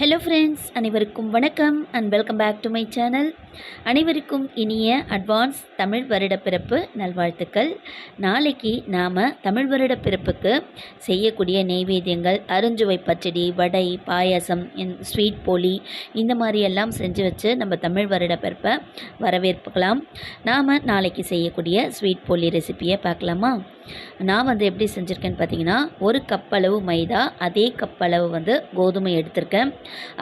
Hello friends அனைவருக்கும் வணக்கம் and welcome back to my channel அனைவருக்கும் இனிய அட்வான்ஸ் தமிழ் வருடப்பிறப்பு நல்வாழ்த்துக்கள். நாளைக்கு நாம் தமிழ் வருடப்பிறப்புக்கு செய்யக்கூடிய நெய்வேத்தியங்கள் அருஞ்சுவை பச்சடி வடை பாயாசம் ஸ்வீட் போலி இந்த மாதிரி எல்லாம் செஞ்சு வச்சு நம்ம தமிழ் வருடப்பிறப்பை வரவேற்புக்கலாம். நாம் நாளைக்கு செய்யக்கூடிய ஸ்வீட் போலி ரெசிப்பியை பார்க்கலாமா? நான் வந்து எப்படி செஞ்சுருக்கேன்னு பார்த்தீங்கன்னா ஒரு கப் அளவு மைதா அதே கப் அளவு வந்து கோதுமை எடுத்திருக்கேன்.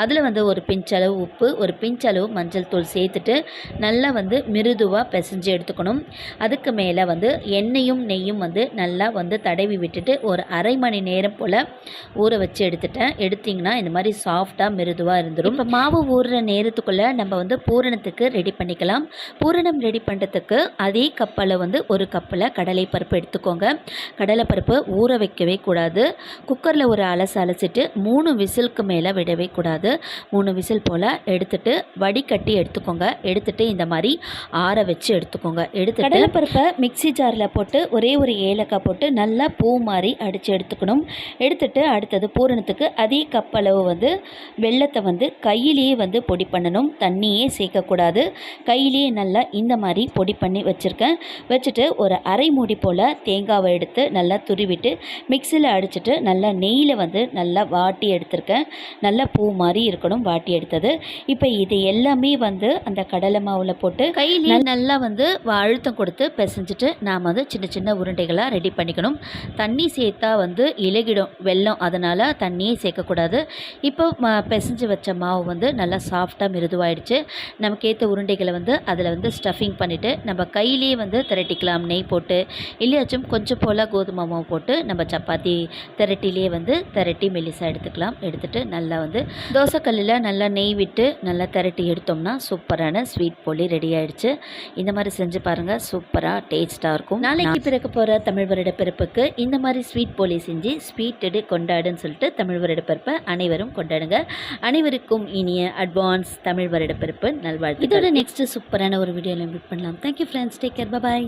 அதில் வந்து ஒரு பிஞ்ச் அளவு உப்பு ஒரு பிஞ்ச் அளவு மஞ்சள் தூள் சேர்த்துட்டு நல்லா வந்து மிருதுவாக பிசைஞ்சு எடுத்துக்கணும். அதுக்கு மேலே வந்து எண்ணெயும் நெய்யும் வந்து நல்லா வந்து தடவி விட்டுட்டு ஒரு அரை மணி நேரம் போல் ஊற வச்சு எடுத்துட்டேன். எடுத்திங்கன்னா இந்த மாதிரி சாஃப்டாக மிருதுவாக இருந்துடும் இப்போ மாவு ஊறுற நேரத்துக்குள்ளே நம்ம வந்து பூரணத்துக்கு ரெடி பண்ணிக்கலாம். பூரணம் ரெடி பண்ணுறதுக்கு அதே கப்பலை வந்து ஒரு கப்பில் கடலைப்பருப்பு எடுத்துக்கோங்க கடலைப்பருப்பு ஊற வைக்கவே கூடாது. குக்கரில் ஒரு அலசு அலசிட்டு மூணு விசிலுக்கு மேலே விடவே கூடாது. மூணு விசில் போல் எடுத்துட்டு வடிகட்டி எடுத்துக்கோங்க. எடுத்துட்டு இந்த மாதிரி ஆற வச்சு எடுத்துக்கோங்க. எடுத்து கடலைப்பருப்பை மிக்ஸி ஜாரில் போட்டு ஒரே ஒரு ஏலக்காய் போட்டு நல்லா பூ மாதிரி அடித்து எடுத்துக்கணும். எடுத்துட்டு அடுத்தது பூரணத்துக்கு அதே கப்பளவு வந்து வெள்ளத்தை வந்து கையிலேயே வந்து பொடி பண்ணணும். தண்ணியே சேர்க்கக்கூடாது கையிலேயே நல்லா இந்த மாதிரி பொடி பண்ணி வச்சுருக்கேன். வச்சுட்டு ஒரு அரை மூடி போல் தேங்காவை எடுத்து நல்லா துருவிட்டு மிக்சியில் அடிச்சிட்டு நல்லா நெய்யில் வந்து நல்லா வாட்டி எடுத்திருக்கேன். நல்லா பூ மாதிரி இருக்கணும் வாட்டி எடுத்தது. இப்போ இது எல்லாமே வந்து அந்த கடலை மாவில் போட்டு கையிலேயே நல்லா வந்து அழுத்தம் கொடுத்து பிசைஞ்சிட்டு நாம் வந்து சின்ன சின்ன உருண்டைகளாக ரெடி பண்ணிக்கணும். தண்ணி சேர்த்தா வந்து இலகிடும் வெல்லம் அதனால் தண்ணியே சேர்க்கக்கூடாது இப்போ ம- பிசைஞ்சு வச்ச மாவு வந்து நல்லா சாஃப்டாக மிருதுவாயிடுச்சு. நமக்கு ஏற்ற உருண்டைகளை வந்து அதில் வந்து ஸ்டஃபிங் பண்ணிவிட்டு நம்ம கையிலேயே வந்து திரட்டிக்கலாம் நெய் போட்டு. இல்லையாச்சும் கொஞ்சம் போல் கோதுமை மாவு போட்டு நம்ம சப்பாத்தி திரட்டிலேயே வந்து திரட்டி மெலிசாக எடுத்துக்கலாம். எடுத்துகிட்டு நல்லா வந்து தோசைக்கல்லில் நல்லா நெய் விட்டு நல்லா திரட்டி எடுத்தோம்னா சூப்பரான ஸ்வீட் போலி ரெடி ஆகிடுச்சு இந்த மாதிரி செஞ்சு பாருங்கள் சூப்பராக டேஸ்ட்டாக இருக்கும். நாளைக்கு பிறக்க போகிற தமிழ் வருட பிறப்புக்கு இந்த மாதிரி ஸ்வீட் போலி செஞ்சு ஸ்வீட்டடு கொண்டாடுன்னு சொல்லிட்டு தமிழ் வருட பிறப்பை அனைவரும் கொண்டாடுங்க. அனைவருக்கும் இனிய அட்வான்ஸ் தமிழ் வருட பிறப்பு நல்வாழ்த்து இதோட நெக்ஸ்ட் சூப்பரான ஒரு வீடியோவில் மீட் பண்ணலாம். Thank you friends take care bye